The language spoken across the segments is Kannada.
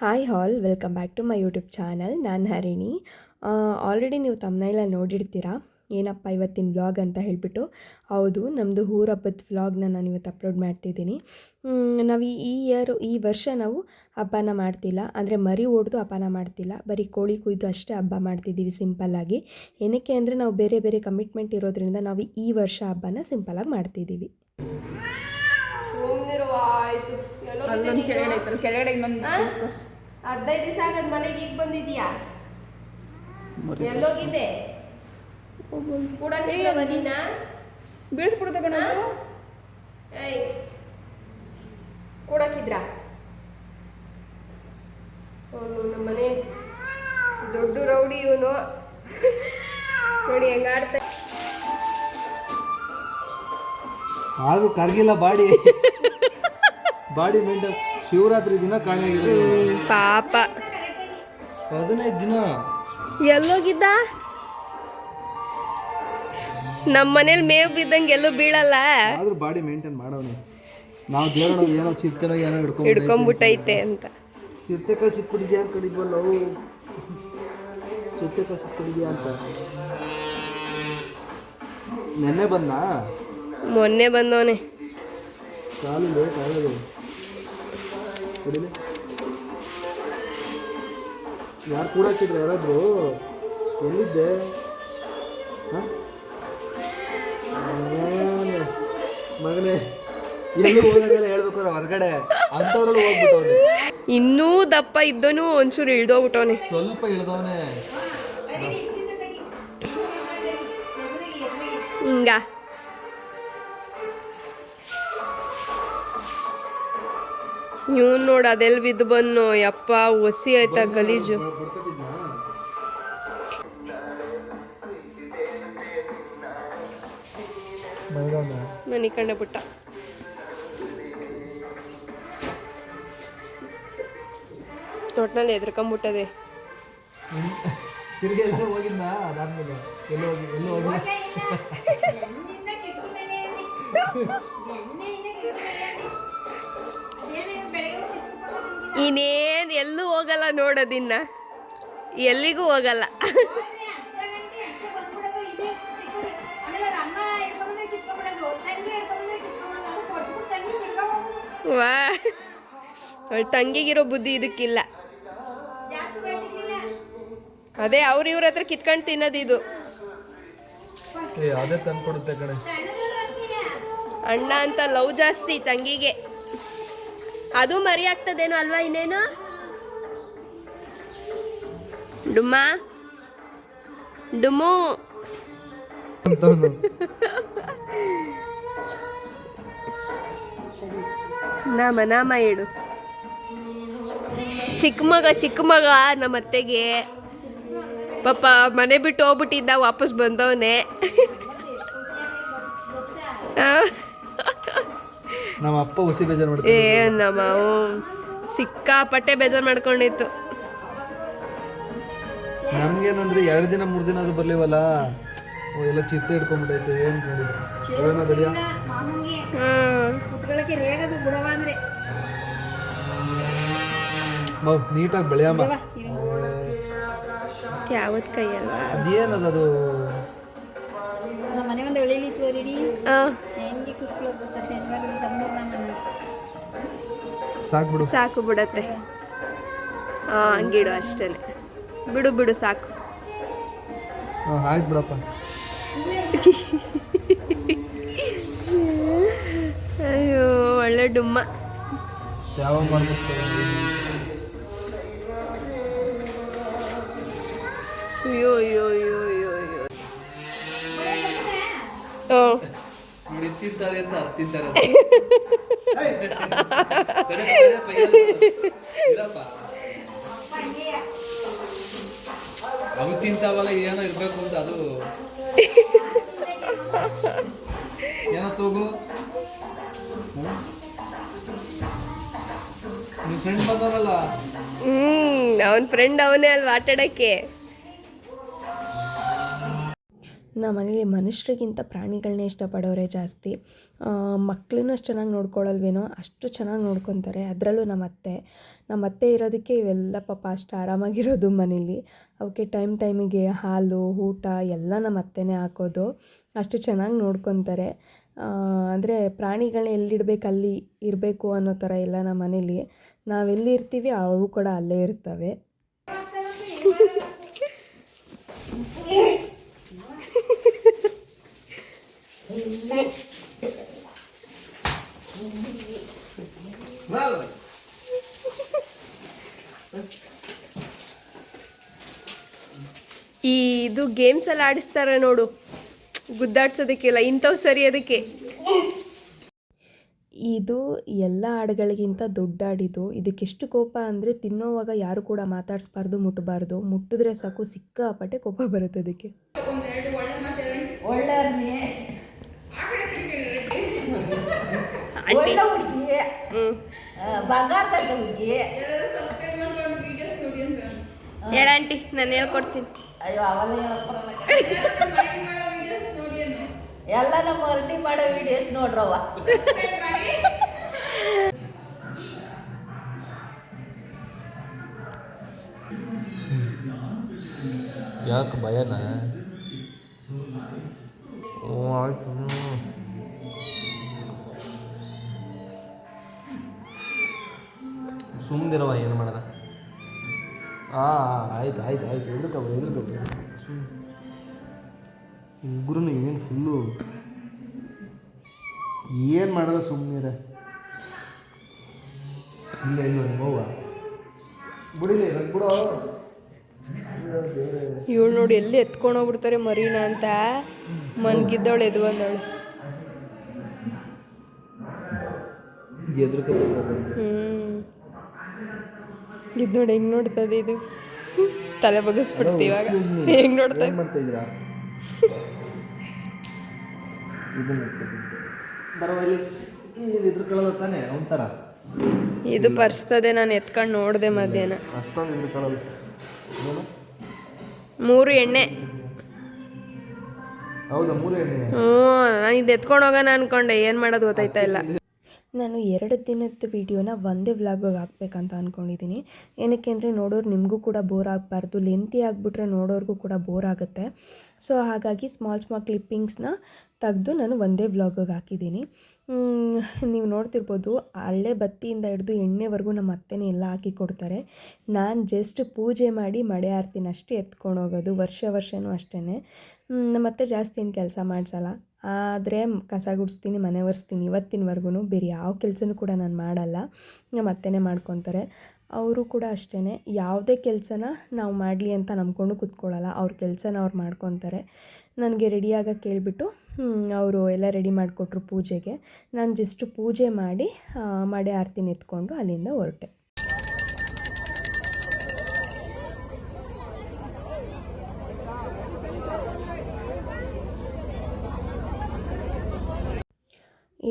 Hi all welcome back to my YouTube channel ನಾನು ಹರಿಣಿ. ಆಲ್ರೆಡಿ ನೀವು ತಮ್ಮನೆಲ್ಲ ನೋಡಿರ್ತೀರಾ? ಏನಪ್ಪ ಇವತ್ತಿನ ವ್ಲಾಗ್ ಅಂತ ಹೇಳಿಬಿಟ್ಟು? ಹೌದು ನಮ್ಮದು ಊರ ಹಬ್ಬದ ವ್ಲಾಗ್ನ ನಾನು ಇವತ್ತು ಅಪ್ಲೋಡ್ ಮಾಡ್ತಿದ್ದೀನಿ. ನಾವು ಈ- ಈ ಇಯರ್ ಈ ವರ್ಷ ನಾವು ಹಬ್ಬನ ಮಾಡ್ತಿಲ್ಲ. ಅಂದರೆ ಮರಿ ಓಡ್ದು ಹಬ್ಬನ ಮಾಡ್ತಿಲ್ಲ. ಬರೀ ಕೋಳಿ ಕುಯ್ದು ಅಷ್ಟೇ ಹಬ್ಬ ಮಾಡ್ತಿದ್ದೀವಿ ಸಿಂಪಲ್ಲಾಗಿ ಏನಕ್ಕೆ ಅಂದರೆ ನಾವು ಬೇರೆ ಬೇರೆ ಕಮಿಟ್ಮೆಂಟ್ ಇರೋದ್ರಿಂದ ನಾವು ಈ ವರ್ಷ ಹಬ್ಬನ ಸಿಂಪಲ್ಲಾಗಿ ಮಾಡ್ತಿದ್ದೀವಿ ಕೆಳಗಡೆ ಇನ್ನೊಂದು ಕೆಳಗಡೆ ಹದಿನೈದು ದಿವಸ ಆಗದ್ ಮನೆಗೆ ಈಗ ಬಂದಿದ್ಯಾ ಎಲ್ಲೋಗಿದೆ? ಕೂಡ ನೀನ? ಬೀಳ್ಸ್ಬಿಡುತ್ತೆ ಕಣದು ಏಯ್ ಕೂಡಕ್ಕಿದ್ರಾ? ಅವನು ನಮ್ಮನೆ ದೊಡ್ಡ ರೌಡಿ ಇವನು. ನೋಡಿ ಹೆಂಗ ಆಡ್ತಾ ಆದ್ರೂ ಕರ್ಗಿಲ್ಲ ಬಾಡಿ. ಬಾಡಿ ಮೇಂಟೈನ್ ಶಿವರಾತ್ರಿ ದಿನ ಕಾಣೆಯಾಗಿರೋದು ಪಾಪ. ಹದಿನೈದು ದಿನ. ಎಲ್ಲೋಗಿದ್ದ? ನಮ್ಮ ಮನೇಲಿ ಮೇವು ಬಿದ್ದಂಗೆ ಎಲ್ಲೂ ಬೀಳಲ್ಲ. ಆದ್ರೂ ಬಾಡಿ ಮೇಂಟೈನ್ ಮಾಡೋಣ ನಾವು ದೇವರ ಏನೋ ಚಿರ್ತನೋ ಏನೋ ಹಿಡ್ಕೊಂಡು ಹಿಡ್ಕೊಂಬಿಟ್ಟೈತೆ ಅಂತ. ಚಿರತೆ ಸಿಕ್ಬಿಟ್ಟಿದ್ಯಾ ಅಂತ ಕಡಿದ್ವಲ್ಲ ನಾವು ಚಿರ್ತೆಕಾಯಿ ಸಿಕ್ಬಿಟ್ಟಿದ್ಯಾ ಅಂತ. ನೆನ್ನೆ ಬಂದ? ಮೊನ್ನೆ ಬಂದವನೇ. ಕಾಲು ಲೇಟ್ ಆಗೋದು ಕುಡಿಲಿ. ಯಾರು ಕೂಡಾಕಿದ್ರು ಯಾರಾದರೂ? ಎಲ್ಲಿದ್ದೆ? ಹ? ಮಗನೇ, ಎಲ್ಲಿ ಹೇಳ್ಬೇಕು ಹೊರಗಡೆ? ಅಂಥವ್ರಲ್ಲಿ ಹೋಗ್ಬಿಟ್ಟವ್ನೆ. ಇನ್ನೂ ದಪ್ಪ ಇದ್ದನು ಒಂಚೂರು ಇಳ್ದೋಗ್ಬಿಟ್ಟವನೆ. ಸ್ವಲ್ಪ ಇಳ್ದವನೆ. ಹಿಂಗ. ಇವ್ನು ನೋಡು ಅದೆಲ್ಲಿ ಬಿದ್ದು ಬಂದು ಯಪ್ಪ ಒಸಿ ಆಯ್ತಾ ಗಲೀಜು. ಮನಿ ಕಂಡ ಬಿಟ್ಟ. ಒಟ್ನಲ್ಲಿ ಎದ್ರಕೊಂಬಿಟ್ಟದೆ ಹೋಗಿದ್ದ ಇನ್ನೇನು ಎಲ್ಲೂ ಹೋಗಲ್ಲ ನೋಡೋದಿನ್ನ ಎಲ್ಲಿಗೂ ಹೋಗಲ್ಲ. ವಾ. ಅವಳ ತಂಗಿಗಿರೋ ಬುದ್ಧಿ ಇದಕ್ಕಿಲ್ಲ. ಅದೇ ಅವ್ರ ಇವ್ರ ಹತ್ರ ಕಿತ್ಕೊಂಡು ತಿನ್ನೋದು ಇದು ಏ ಅದೇ ತಂದ್ಕೊಡುತ್ತೆ ಕಣೆ. ಅಣ್ಣ ಅಂತ ಲವ್ ಜಾಸ್ತಿ ತಂಗಿಗೆ. ಅದು ಮರಿ ಆಗ್ತದೇನೋ ಅಲ್ವಾ ಇನ್ನೇನು? ಡುಮ್ಮ? ಡುಮು ನಾಮ ನಾಮ ಹೇಳು. ಚಿಕ್ಕ ಮಗ ಚಿಕ್ಕ ಮಗ ನಮ್ಮ ಅತ್ತೆಗೆ. ಪಾಪ ಮನೆ ಬಿಟ್ಟು ಹೋಗ್ಬಿಟ್ಟಿದ್ದ, ವಾಪಸ್ ಬಂದವನೆ. ನಮ್ಮ ಅಪ್ಪ ಹುಸಿ ಬೇಜಾರು ಏ ಮಾಡ್ತಾರೆ ನಮ್ಮ ಅವು ಸಿಕ್ಕಾಪಟ್ಟೆ ಬೇಜಾರು ಮಾಡ್ಕೊಂಡಿತ್ತು. ನಮ್ಗೇನಂದ್ರೆ ಎರಡು ದಿನ ಮೂರು ದಿನ ಆದ್ರೂ ಬರ್ಲಿವಲ್ಲ? ಎಲ್ಲ ಚಿರ್ತೆ ಹಿಡ್ಕೊಂಡ್ಬಿಟ್ಟೈತೆ ಏನು ನೋಡಿದ್ರು ಕುತ್ಕೊಳ್ಳಕ್ಕೆ ರೇಗದು ಬಿಡವ ಅಂದ್ರೆ. ಮೌ ನೀಟಾಗಿ ಬೆಳೆಯಮ್ಮ. ಯಾವತ್ ಕೈಯಲ್ವಾ? ಅದೇನದ ಅದು? ನಮ್ಮ ಮನೆ ಒಂದು ಎಳಿಲಿ ತೋರಿಡಿ. ಆ, ಸಾಕ್ಬಿಡು ಸಾಕು ಬಿಡತ್ತೆ. ಆ ಹಂಗಿಡು ಅಷ್ಟೇ ಬಿಡು ಬಿಡು ಸಾಕು. ಹಾಂ ಆಯ್ತು ಬಿಡಪ್ಪ. ಅಯ್ಯೋ ಒಳ್ಳೆ ಡುಮ್ಮ. ಯಾವ ಅಯ್ಯೋ ಅಯ್ಯೋ ಅಯ್ಯೋ ಅಯ್ಯೋ ಅಯ್ಯೋ. ಓ. ಅವು ತಿಂತಾವಲ್ಲ, ಏನೋ ಇರ್ಬೇಕು ಅಂತ ಅದು. ಏನೋ ತಗು. ನಿಮ್ಮ ಫ್ರೆಂಡ್ ಬಂದವರಲ್ಲ? ಹ್ಮ್, ಅವನ್ ಫ್ರೆಂಡ್ ಅವನೇ ಅಲ್ವಾ ಆಟಾಡಕ್ಕೆ? ನಮ್ಮ ಮನೇಲಿ ಮನುಷ್ಯರಿಗಿಂತ ಪ್ರಾಣಿಗಳನ್ನೇ ಇಷ್ಟಪಡೋರೇ ಜಾಸ್ತಿ. ಮಕ್ಕಳನ್ನೂ ಅಷ್ಟು ಚೆನ್ನಾಗಿ ನೋಡ್ಕೊಳ್ಳಲ್ವೇನೋ ಅಷ್ಟು ಚೆನ್ನಾಗಿ ನೋಡ್ಕೊತಾರೆ. ಅದರಲ್ಲೂ ನಮ್ಮ ಅತ್ತೆ. ನಮ್ಮ ಅತ್ತೆ ಇರೋದಕ್ಕೆ ಇವೆಲ್ಲ ಪಾಪ ಅಷ್ಟು ಆರಾಮಾಗಿರೋದು ಮನೇಲಿ. ಅವಕ್ಕೆ ಟೈಮ್ ಟೈಮಿಗೆ ಹಾಲು, ಊಟ ಎಲ್ಲ ನಮ್ಮ ಅತ್ತೆನೇ ಹಾಕೋದು. ಅಷ್ಟು ಚೆನ್ನಾಗಿ ನೋಡ್ಕೊತಾರೆ. ಅಂದರೆ ಪ್ರಾಣಿಗಳನ್ನ ಎಲ್ಲಿಡ್ಬೇಕು, ಅಲ್ಲಿ ಇರಬೇಕು ಅನ್ನೋ ಥರ ಎಲ್ಲ ನಮ್ಮ ಮನೇಲಿ. ನಾವೆಲ್ಲಿ ಇರ್ತೀವಿ, ಅವು ಕೂಡ ಅಲ್ಲೇ ಇರ್ತವೆ. ಈ ಇದು ಗೇಮ್ಸ್ ಎಲ್ಲ ಆಡಿಸ್ತಾರೆ ನೋಡು. ಗುದ್ದಾಡ್ಸೋದಕ್ಕೆಲ್ಲ ಇಂಥವು ಸರಿ ಅದಕ್ಕೆ. ಇದು ಎಲ್ಲ ಹಾಡುಗಳಿಗಿಂತ ದೊಡ್ಡ ಹಾಡಿದು ಇದಕ್ಕೆಷ್ಟು ಕೋಪ ಅಂದರೆ ತಿನ್ನೋವಾಗ ಯಾರು ಕೂಡ ಮಾತಾಡಿಸ್ಬಾರ್ದು ಮುಟ್ಟಬಾರ್ದು ಮುಟ್ಟಿದ್ರೆ ಸಾಕು ಸಿಕ್ಕಾಪಟ್ಟೆ ಕೋಪ ಬರುತ್ತೆ ಅದಕ್ಕೆ ಒಳ್ಳೆ ಒಳ್ಳೆ ಹುಡುಗಿ ಬಂಗಾರದಂತ ಹುಡುಗಿ ಹೇಳ ಆಂಟಿ ನಾನು ಹೇಳ್ಕೊಡ್ತೀನಿ. ಅಯ್ಯೋ ಅವಾಗ ಎಲ್ಲ ನಮ್ಮ ಅರ್ಡಿ ಮಾಡೋ ವಿಡಿಯೋಸ್ ನೋಡ್ರವ್ವ. ಯಾಕೆ ಭಯನ? ಓ ಆಯ್ತು. ಸುಮ್ಮನಿರವ ಏನು ಮಾಡೋದ? ಹಾಂ ಆಯ್ತು ಆಯ್ತು ಆಯ್ತು ಎದುರು ಎದುರ್ಕೊಬೇಡ ಸುಮ್ಮನೆ ಉಗ್ರನು ಏನು ಫುಲ್ಲು ಏನು ಮಾಡೋದ ಸುಮ್ಮನಿರ ಇಲ್ಲ ಇಲ್ಲ ಹೋಗುವ ಬಿಡಿಲಿ ಬಿಡೋ. ಇವಳು ನೋಡಿ ಎಲ್ಲಿ ಎತ್ಕೊಂಡು ಹೋಗ್ಬಿಡ್ತಾರೆ ಮರೀನಾ ಅಂತ. ಮನ್ಗಿದ್ದವಳು ಎದ್ದು ಬಂದವಳು. ಎದುರ್ಕೊಬೇಕು ಹ್ಞೂ ಇದು ನೋಡಿ ಹೆಂಗೆ ನೋಡ್ತದೆ ಇದು? ತಲೆ ಬಗ್ಗಿಸ್ಬಿಡ್ತೀವಿ ಇವಾಗ. ಹೆಂಗೆ ನೋಡ್ತಾ ಇದು? ಪರ್ಸ್ತದೆ ನಾನು ಎತ್ಕೊಂಡು ನೋಡಿದೆ ಮಧ್ಯಾಹ್ನ. ಮೂರು ಎಣ್ಣೆ. ಹ್ಞೂ ನಾನು ಇದು ಎತ್ಕೊಂಡು ಹೋಗೋಣ ಅನ್ಕೊಂಡೆ ಏನು ಮಾಡೋದು ಗೊತ್ತಾಯ್ತಾ ಇಲ್ಲ. ನಾನು ಎರಡು ದಿನದ ವೀಡಿಯೋನ ಒಂದೇ ವ್ಲಾಗಿಗೆ ಹಾಕ್ಬೇಕಂತ ಅಂದ್ಕೊಂಡಿದ್ದೀನಿ ಏನಕ್ಕೆ ಅಂದರೆ ನೋಡೋರು ನಿಮಗೂ ಕೂಡ ಬೋರ್ ಆಗಬಾರ್ದು. ಲೆಂತಿ ಆಗಿಬಿಟ್ರೆ ನೋಡೋರಿಗೂ ಕೂಡ ಬೋರ್ ಆಗುತ್ತೆ. ಸೊ ಹಾಗಾಗಿ ಸ್ಮಾಲ್ ಸ್ಮಾಲ್ ಕ್ಲಿಪ್ಪಿಂಗ್ಸ್ನ ತೆಗೆದು ನಾನು ಒಂದೇ ವ್ಲಾಗಿಗೆ ಹಾಕಿದ್ದೀನಿ ನೀವು ನೋಡ್ತಿರ್ಬೋದು, ಹಳ್ಳೆ ಬತ್ತಿಯಿಂದ ಹಿಡಿದು ಎಣ್ಣೆವರೆಗೂ ನಮ್ಮ ಅತ್ತೆನೇ ಎಲ್ಲ ಹಾಕಿ ಕೊಡ್ತಾರೆ. ನಾನು ಜಸ್ಟ್ ಪೂಜೆ ಮಾಡಿ ಮಡೆ ಆರ್ತೀನಿ ಅಷ್ಟೇ ಎತ್ಕೊಂಡು ಹೋಗೋದು, ವರ್ಷ ವರ್ಷವೂ ಅಷ್ಟೇ ನಮ್ಮ ಅತ್ತೆ ಜಾಸ್ತಿ ಏನು ಕೆಲಸ ಮಾಡಿಸಲ್ಲ. ಆದರೆ ಕಸ ಗುಡಿಸ್ತೀನಿ, ಮನೆ ಒರೆಸ್ತೀನಿ ಇವತ್ತಿನವರೆಗೂ ಬೇರೆ ಯಾವ ಕೆಲಸನೂ ಕೂಡ ನಾನು ಮಾಡಲ್ಲ. ನಮ್ಮ ಅತ್ತೆನೇ ಮಾಡ್ಕೊತಾರೆ. ಅವರು ಕೂಡ ಅಷ್ಟೇ ಯಾವುದೇ ಕೆಲಸನ ನಾವು ಮಾಡಲಿ ಅಂತ ನಂಬ್ಕೊಂಡು ಕೂತ್ಕೊಳ್ಳಲ್ಲ ಅವ್ರ ಕೆಲಸನ ಅವ್ರು ಮಾಡ್ಕೊತಾರೆ. ನನಗೆ ರೆಡಿ ಆಗಕ್ಕೆ ಕೇಳಿಬಿಟ್ಟು ಅವರು ಎಲ್ಲ ರೆಡಿ ಮಾಡಿಕೊಟ್ರು ಪೂಜೆಗೆ. ನಾನು ಜಸ್ಟ್ ಪೂಜೆ ಮಾಡಿ ಮಾಡಿ ಆರತಿನ ಎತ್ಕೊಂಡು ಅಲ್ಲಿಂದ ಹೊರಟೆ.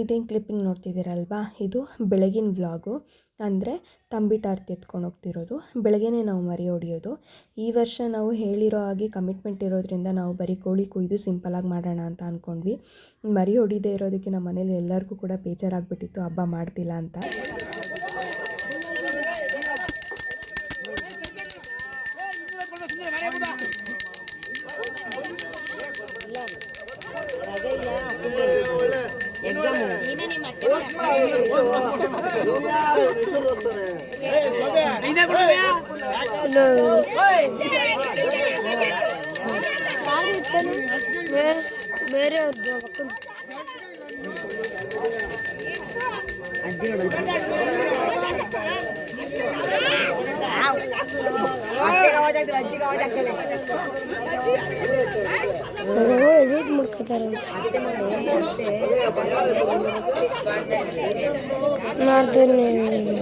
ಇದೇನು ಕ್ಲಿಪ್ಪಿಂಗ್ ನೋಡ್ತಿದ್ದೀರಲ್ವಾ? ಇದು ಬೆಳಗಿನ ವ್ಲಾಗು. ಅಂದರೆ ತಂಬಿಟ್ಟು ಆರತಿ ಎತ್ಕೊಂಡು ಹೋಗ್ತಿರೋದು. ಬೆಳಗ್ಗೆನೇ ನಾವು ಮರಿ ಹೊಡಿಯೋದು. ಈ ವರ್ಷ ನಾವು ಹೇಳಿರೋ ಹಾಗೆ ಕಮಿಟ್ಮೆಂಟ್ ಇರೋದ್ರಿಂದ ನಾವು ಬರೀ ಕೋಳಿ ಕುಯ್ದು ಸಿಂಪಲಾಗಿ ಮಾಡೋಣ ಅಂತ ಅಂದ್ಕೊಂಡ್ವಿ ಮರಿ ಹೊಡಿದೇ ಇರೋದಕ್ಕೆ ನಮ್ಮ ಮನೇಲಿ ಎಲ್ಲರಿಗೂ ಕೂಡ ಬೇಜಾರಾಗ್ಬಿಟ್ಟಿತ್ತು. ಹಬ್ಬ ಮಾಡ್ತಿಲ್ಲ ಅಂತ. ಬೇರೆ ಎಡಿಟ್ ಮಾಡ್ಕೋತಾರೆ ಮಾಡ್ತೀನಿ ಗೋವಿಂದ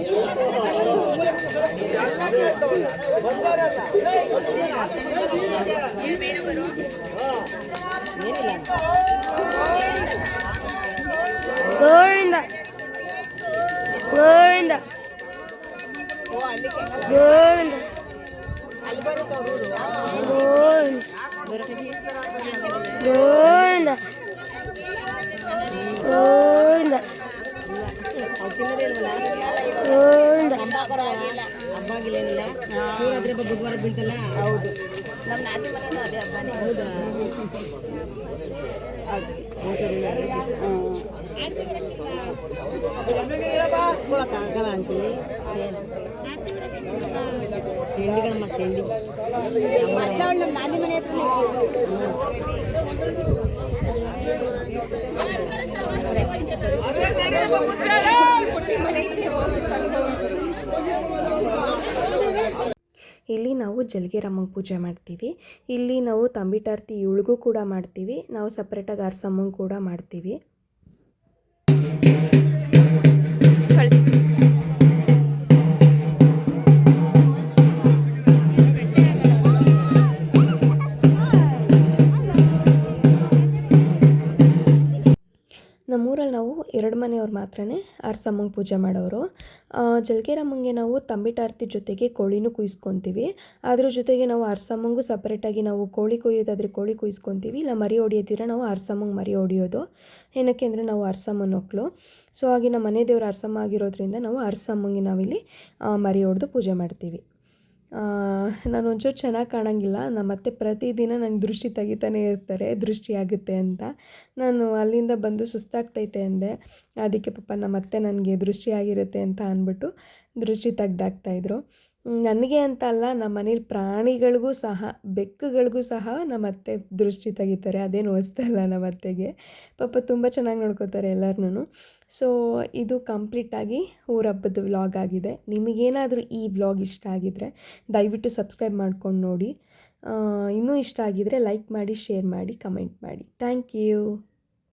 ಗೋವಿಂದ ಬುಧವಾರ ಬೀಳ್ತಲ್ಲ ಹೌದು. ನಮ್ಮ ನಾದಿ ಮನೆಯೂ ಅದೇ ಹಬ್ಬನೇ ಹೌದಾ. ಆಗಲ್ಲ ಆಂಟಿ ತಿಂಡಿಗಳಮ್ಮ ತಿಂಡಿ ನಮ್ಮ ನಾದಿ ಮನೆ ಹತ್ರನೇ ಇಲ್ಲಿ ನಾವು ಜಲ್ಗೆರಮ್ಮಂಗೆ ಪೂಜೆ ಮಾಡ್ತೀವಿ. ಇಲ್ಲಿ ನಾವು ತಂಬಿಟಾರ್ತಿ ಇವಳಿಗೂ ಕೂಡ ಮಾಡ್ತೀವಿ. ನಾವು ಸಪ್ರೇಟಾಗಿ ಅರ್ಸಮ್ಮಂಗೆ ಕೂಡ ಮಾಡ್ತೀವಿ. ಮಾತ್ರನೇ ಅರ್ಸಮ್ಮಂಗೆ ಪೂಜೆ ಮಾಡೋರು. ಜಲ್ಗೆರಮ್ಮಂಗೆ ನಾವು ತಂಬಿಟಾರ್ತಿ ಜೊತೆಗೆ ಕೋಳಿನೂ ಕುಯ್ಸ್ಕೊತೀವಿ. ಅದ್ರ ಜೊತೆಗೆ ನಾವು ಅರ್ಸಮ್ಮಂಗೂ ಸಪ್ರೇಟಾಗಿ ನಾವು ಕೋಳಿ ಕುಯ್ಯೋದಾದರೆ ಕೋಳಿ ಕುಯ್ಸ್ಕೊತೀವಿ. ಇಲ್ಲ ಮರಿ ಹೊಡಿಯೋದಿರ ನಾವು ಅರ್ಸಮ್ಮಂಗೆ ಮರಿ ಹೊಡಿಯೋದು. ಏನಕ್ಕೆ ಅಂದರೆ ನಾವು ಅರ್ಸಮ್ಮನ ಒಕ್ಕಲು ಸೊ, ಹಾಗೆ ನಮ್ಮ ಮನೆ ದೇವ್ರು ಅರ್ಸಮ್ಮ ಆಗಿರೋದ್ರಿಂದ ನಾವು ಅರ್ಸಮ್ಮಂಗೆ ನಾವಿಲ್ಲಿ ಮರಿ ಹೊಡೆದು ಪೂಜೆ ಮಾಡ್ತೀವಿ. ನಾನು ಒಂಚೂರು ಚೆನ್ನಾಗಿ ಕಾಣೋಂಗಿಲ್ಲ. ನಾನು ಮತ್ತೆ ಪ್ರತಿದಿನ ನಂಗೆ ದೃಷ್ಟಿ ತೆಗಿತಾನೆ ಇರ್ತಾರೆ ದೃಷ್ಟಿ ಆಗುತ್ತೆ ಅಂತ. ನಾನು ಅಲ್ಲಿಂದ ಬಂದು ಸುಸ್ತಾಗ್ತೈತೆ ಅಂದೆ. ಅದಕ್ಕೆ ಪಾಪ ನಮ್ಮ ಅತ್ತೆ ನನಗೆ ದೃಷ್ಟಿ ಆಗಿರುತ್ತೆ ಅಂತ ಅಂದ್ಬಿಟ್ಟು ದೃಷ್ಟಿ ತೆಗ್ದಾಕ್ತಾಯಿದ್ರು ನನಗೆ ಅಂತ ಅಲ್ಲ, ನಮ್ಮ ಮನೇಲಿ ಪ್ರಾಣಿಗಳಿಗೂ ಸಹ, ಬೆಕ್ಕುಗಳಿಗೂ ಸಹ ನಮ್ಮ ಅತ್ತೆ ದೃಷ್ಟಿ ತೆಗಿತಾರೆ. ಅದೇನು ಹೊಸ್ತಲ್ಲ ನಮ್ಮ ಅತ್ತೆಗೆ. ಪಾಪ ತುಂಬ ಚೆನ್ನಾಗಿ ನೋಡ್ಕೋತಾರೆ ಎಲ್ಲರನ್ನೂ. ಸೊ ಇದು ಕಂಪ್ಲೀಟಾಗಿ ಊರಬ್ಬದ ವ್ಲಾಗ್ ಆಗಿದೆ. ನಿಮಗೇನಾದರೂ ಈ ವ್ಲಾಗ್ ಇಷ್ಟ ಆಗಿದರೆ ದಯವಿಟ್ಟು ಸಬ್ಸ್ಕ್ರೈಬ್ ಮಾಡ್ಕೊಂಡು ನೋಡಿ. ಇನ್ನೂ ಇಷ್ಟ ಆಗಿದರೆ ಲೈಕ್ ಮಾಡಿ ಶೇರ್ ಮಾಡಿ ಕಮೆಂಟ್ ಮಾಡಿ. Thank you